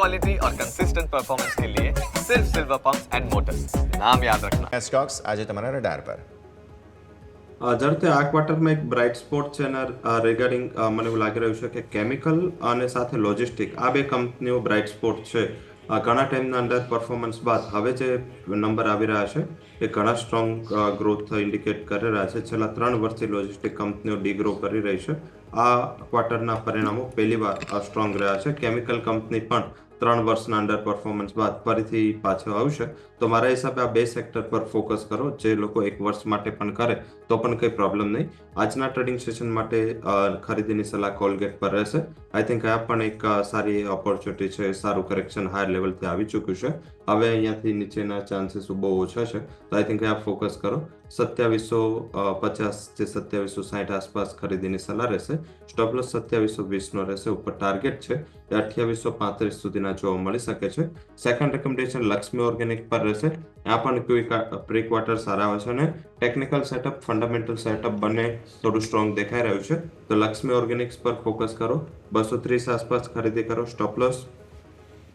Quality और consistent performance के लिए सिर्फ सिल्वर पंप्स एंड मोटर्स नाम याद रखना સ્ટોક્સ આજે તમારા રડાર પર અ, ઝડપથી આ ક્વાર્ટરમાં એક બ્રાઇટ સ્પોટ છે એના રિગાર્ડિંગ મને એવું લાગી રહ્યું છે કે કેમિકલ અને સાથે લોજિસ્ટિક આ બે કંપનીઓ બ્રાઇટ સ્પોટ છે અ, ઘણા ટાઈમના અંડર પરફોર્મન્સ બાદ હવે જે નંબર આવી રહ્યા છે એ ઘણા સ્ટ્રોંગ ગ્રોથ ઇન્ડિકેટ કરી રહ્યા છે છેલ્લા ત્રણ વર્ષથી લોજિસ્ટિક કંપનીઓ ડીગ્રો કરી રહી છે આ ક્વાર્ટરના પરિણામો પહેલીવાર સ્ટ્રોંગ રહ્યા છે કેમિકલ કંપની પણ ત્રણ વર્ષના અંડર પરફોર્મન્સ બાદ ફરીથી પાછો આવશે. તો મારા હિસાબે આ બે સેક્ટર પર ફોકસ કરો. જે લોકો એક વર્ષ માટે પણ કરે, તો પણ કંઈ પ્રોબ્લેમ નહીં. આજના ટ્રેડિંગ સેશન માટે ખરીદીની સલાહ કોલગેટ પર રહેશે. આઈ થિંક આ પણ એક સારી ઓપોર્ચ્યુનિટી છે, સારું કરેક્શન હાયર લેવલથી આવી ચૂક્યું છે. હવે અહીંયાથી નીચેના ચાન્સીસ બહુ ઓછા છે. તો આઈ થિંક આ ફોકસ કરો. સત્યાવીસો પચાસથી સત્યાવીસો સાઠ આસપાસ ખરીદીની સલાહ રહેશે. સ્ટોપ લોસ સત્યાવીસો વીસનો રહેશે, ઉપર ટાર્ગેટ છે. એ અઠ્યાવીસો પાંત્રીસ સુધીના જોવા મળી શકે છે સેકન્ડ રેકમેન્ડેશન લક્ષ્મી ઓર્ગેનિક પર રહેશે આ પણ ક્વિક પ્રી ક્વાર્ટર સારા આવે છે અને ટેકનિકલ સેટઅપ ફંડામેન્ટલ સેટઅપ બંને થોડું સ્ટ્રોંગ દેખાઈ રહ્યું છે તો લક્ષ્મી ઓર્ગેનિક્સ પર ફોકસ કરો બસો ત્રીસ આસપાસ ખરીદી કરો સ્ટોપલોસ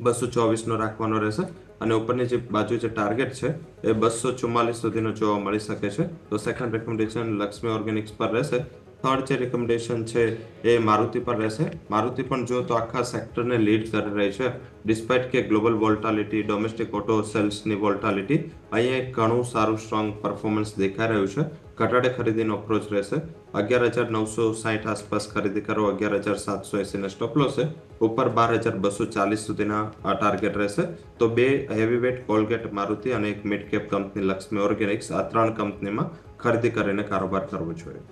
બસો ચોવીસનો રાખવાનો રહેશે અને ઉપરની જે બાજુ જે ટાર્ગેટ છે એ બસો ચુમ્માલીસ સુધીનો જોવા મળી શકે છે તો સેકન્ડ રેકમેન્ડેશન લક્ષ્મી ઓર્ગેનિક્સ પર રહેશે થર્ડ જે રેકમેન્ડેશન છે એ મારુતિ પર રહેશે. મારુતિ પણ જો તો આખા સેક્ટરને લીડ કરી રહી છે ડિસ્પાઇટ કે ગ્લોબલ વોલ્ટાલિટી ડોમેસ્ટિક ઓટો સેલ્સની વોલ્ટાલિટી અહીંયા એક ઘણું સારું સ્ટ્રોંગ પરફોર્મન્સ દેખાઈ રહ્યું છે. ઘટાડે ખરીદીનો અપ્રોચ રહેશે. અગિયાર હજાર નવસો સાઠ આસપાસ ખરીદી કરો, અગિયાર હજાર સાતસો એસીને સ્ટોપ લોસે ઉપર બાર હજાર બસો ચાલીસ સુધીના ટાર્ગેટ રહેશે. તો બે હેવી વેટ કોલગેટ મારુતિ અને એક mid cap company Laxmi Organics, આ ત્રણ કંપનીમાં ખરીદી કરીને કારોબાર કરવો જોઈએ.